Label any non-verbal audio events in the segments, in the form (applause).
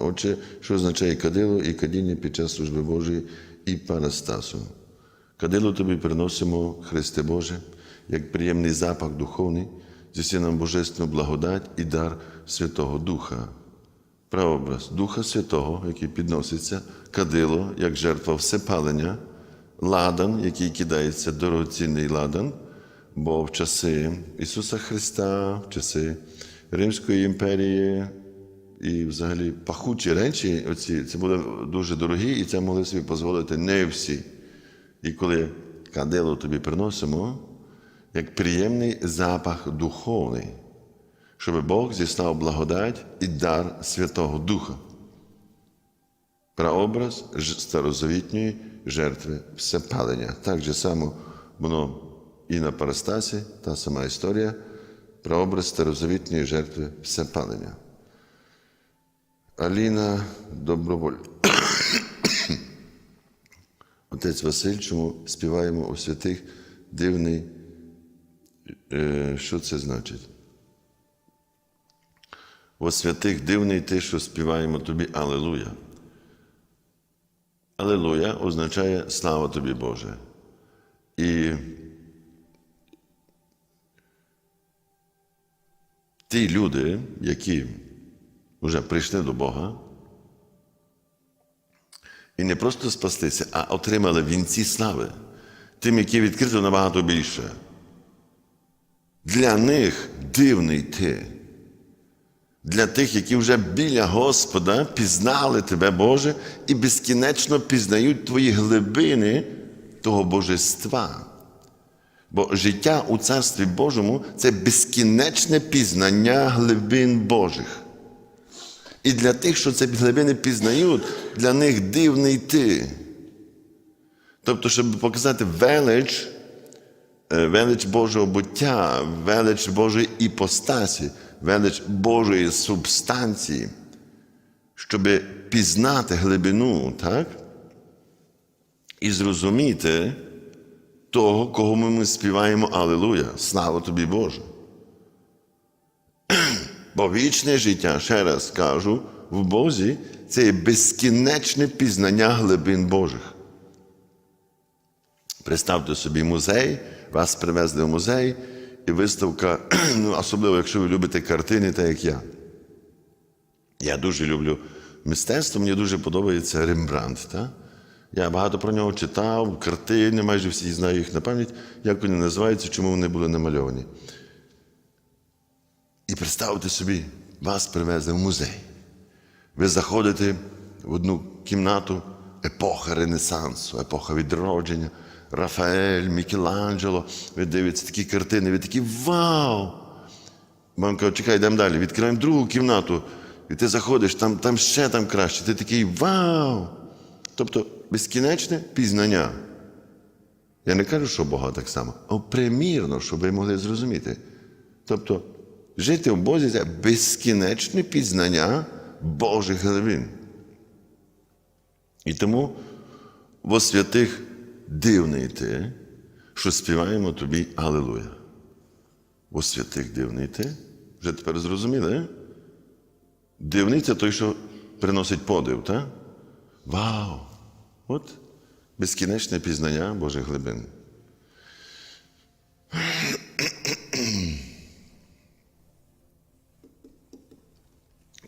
Отже, що означає кадило і кадіння під час служби Божої і парастасу? Кадило тобі приносимо, Христе Боже, як приємний запах духовний, зіси нам божественну благодать і дар Святого Духа. Прообраз Духа Святого, який підноситься, кадило, як жертва всепалення, ладан, який кидається дорогоцінний ладан, бо в часи Ісуса Христа, в часи Римської імперії і взагалі пахучі речі, оці, це були дуже дорогі, і це могли собі дозволити не всі. І коли кадило тобі приносимо, як приємний запах духовний, щоб Бог зіслав благодать і дар Святого Духа. Прообраз старозавітньої жертви всепалення. Так же само воно і на парастасі, та сама історія, прообраз старозавітньої жертви всепалення. Аліна Доброволь. (coughs) Отець Василь, чому співаємо у святих дивний. Е, Що це значить? О святих дивний ти, що співаємо тобі Алелуя. Алелуя означає слава тобі, Боже. І ті люди, які вже прийшли до Бога, і не просто спастися, а отримали вінці слави, тим, які відкрито набагато більше. Для них дивний ти. Для тих, які вже біля Господа пізнали тебе, Боже, і безкінечно пізнають твої глибини того божества. Бо життя у Царстві Божому це безкінечне пізнання глибин Божих. І для тих, що це глибини пізнають, для них дивний ти. Тобто, щоб показати велич, е, велич Божого буття, велич Божої іпостасі, велич Божої субстанції, щоб пізнати глибину, так? І зрозуміти того, кого ми, співаємо Алілуя. Слава тобі, Боже. Бо вічне життя, ще раз кажу, в Бозі це є безкінечне пізнання глибин Божих. Представте собі музей, вас привезли в музей, і виставка, (clears throat) ну, особливо, якщо ви любите картини, так як я. Я дуже люблю мистецтво, мені дуже подобається Рембрандт. Та? Я багато про нього читав, картини, майже всі знаю їх на пам'ять, як вони називаються, чому вони були намальовані. Представте собі, вас привезли в музей. Ви заходите в одну кімнату епоха Ренесансу, епоха відродження, Рафаель, Мікеланджело. Ви дивитеся такі картини, ви такі вау! Вам кажуть, чекай, йдемо далі. Відкриваємо другу кімнату, і ти заходиш, там, там ще там краще. Ти такий вау! Тобто безкінечне пізнання. Я не кажу, що Бога так само, а примірно, щоб ви могли зрозуміти. Тобто, жити в Бозі це безкінечне пізнання Божих глибин. І тому во святих дивний ти, що співаємо тобі Аллилуйя. Во святих дивний ти. Вже тепер зрозуміли? Дивний це той, що приносить подив, так? Вау! От безкінечне пізнання Божих глибин.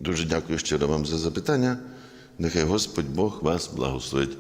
Дуже дякую щиро вам за запитання. Нехай Господь Бог вас благословить.